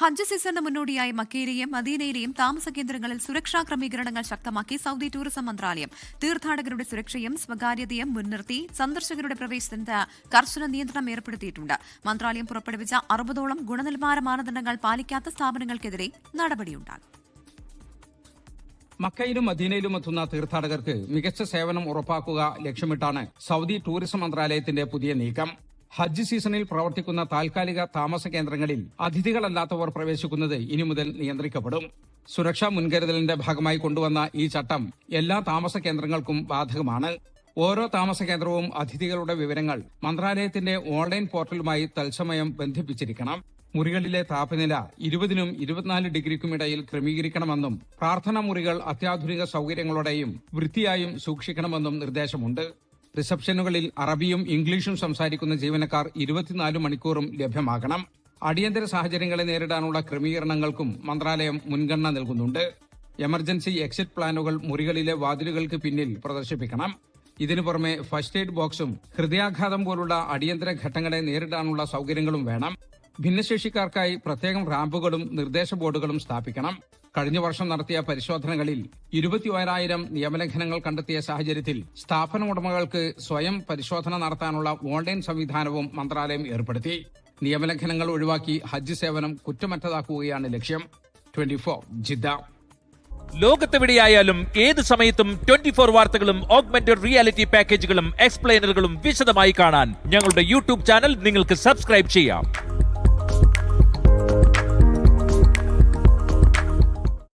ഹജ്ജ് സീസണിന് മുന്നോടിയായി മക്കയിലെയും മദീനയിലെയും താമസ കേന്ദ്രങ്ങളിൽ സുരക്ഷാ ക്രമീകരണങ്ങൾ ശക്തമാക്കി സൗദി ടൂറിസം മന്ത്രാലയം. തീർത്ഥാടകരുടെ സുരക്ഷയും സ്വകാര്യതയും മുൻനിർത്തി സന്ദർശകരുടെ പ്രവേശനത്തിന് കർശന നിയന്ത്രണം ഏർപ്പെടുത്തിയിട്ടുണ്ട്. മന്ത്രാലയം പുറപ്പെടുവിച്ച അറുപതോളം ഗുണനിലവാര മാനദണ്ഡങ്ങൾ പാലിക്കാത്ത സ്ഥാപനങ്ങൾക്കെതിരെ നടപടിയുണ്ടാകും. മക്കയിലും മദീനയിലും എത്തുന്ന തീർത്ഥാടകർക്ക് മികച്ച സേവനം ഉറപ്പാക്കുക ലക്ഷ്യമിട്ടാണ് സൗദി ടൂറിസം മന്ത്രാലയത്തിന്റെ പുതിയ നീക്കം. ഹജ്ജ് സീസണിൽ പ്രവർത്തിക്കുന്ന താൽക്കാലിക താമസ കേന്ദ്രങ്ങളിൽ അതിഥികളല്ലാത്തവർ പ്രവേശിക്കുന്നത് ഇനി മുതൽ നിയന്ത്രിക്കപ്പെടും. സുരക്ഷാ മുൻകരുതലിന്റെ ഭാഗമായി കൊണ്ടുവന്ന ഈ ചട്ടം എല്ലാ താമസ കേന്ദ്രങ്ങൾക്കും ബാധകമാണ്. ഓരോ താമസ കേന്ദ്രവും അതിഥികളുടെ വിവരങ്ങൾ മന്ത്രാലയത്തിന്റെ ഓൺലൈൻ പോർട്ടലുമായി തത്സമയം ബന്ധിപ്പിച്ചിരിക്കണം. മുറികളിലെ താപനില ഇരുപതിനും ഇരുപത്തിനാല് ഡിഗ്രിക്കും ഇടയിൽ ക്രമീകരിക്കണമെന്നും പ്രാർത്ഥനാ മുറികൾ അത്യാധുനിക സൗകര്യങ്ങളോടെയും വൃത്തിയായും സൂക്ഷിക്കണമെന്നും നിർദ്ദേശമുണ്ട്. റിസപ്ഷനുകളിൽ അറബിയും ഇംഗ്ലീഷും സംസാരിക്കുന്ന ജീവനക്കാർ ഇരുപത്തിനാല് മണിക്കൂറും ലഭ്യമാകണം. അടിയന്തര സാഹചര്യങ്ങളെ നേരിടാനുള്ള ക്രമീകരണങ്ങൾക്കും മന്ത്രാലയം മുൻഗണന നൽകുന്നുണ്ട്. എമർജൻസി എക്സിറ്റ് പ്ലാനുകൾ മുറികളിലെ വാതിലുകൾക്ക് പിന്നിൽ പ്രദർശിപ്പിക്കണം. ഇതിനു പുറമെ ഫസ്റ്റ് എയ്ഡ് ബോക്സും ഹൃദയാഘാതം പോലുള്ള അടിയന്തര ഘട്ടങ്ങളെ നേരിടാനുള്ള സൗകര്യങ്ങളും വേണം. ഭിന്നശേഷിക്കാർക്കായി പ്രത്യേകം റാമ്പുകളും നിർദ്ദേശ ബോർഡുകളും സ്ഥാപിക്കണം. കഴിഞ്ഞ വർഷം നടത്തിയ പരിശോധനകളിൽ ഇരുപത്തിയോരായിരം നിയമലംഘനങ്ങൾ കണ്ടെത്തിയ സാഹചര്യത്തിൽ സ്ഥാപന ഉടമകൾക്ക് സ്വയം പരിശോധന നടത്താനുള്ള ഓൺലൈൻ സംവിധാനവും മന്ത്രാലയം ഏർപ്പെടുത്തി. നിയമലംഘനങ്ങൾ ഒഴിവാക്കി ഹജ്ജ് സേവനം കുറ്റമറ്റതാക്കുകയാണ് ലക്ഷ്യം. Twenty four Jeddah. ലോകത്തെവിടെയായാലും ഏത് സമയത്തും ട്വന്റി ഫോർ വാർത്തകളും ഓഗ്മെന്റഡ് റിയാലിറ്റി പാക്കേജുകളും എക്സ്പ്ലെയിനറുകളും വിശദമായി കാണാൻ ഞങ്ങളുടെ യൂട്യൂബ് ചാനൽ നിങ്ങൾക്ക് സബ്സ്ക്രൈബ് ചെയ്യാം.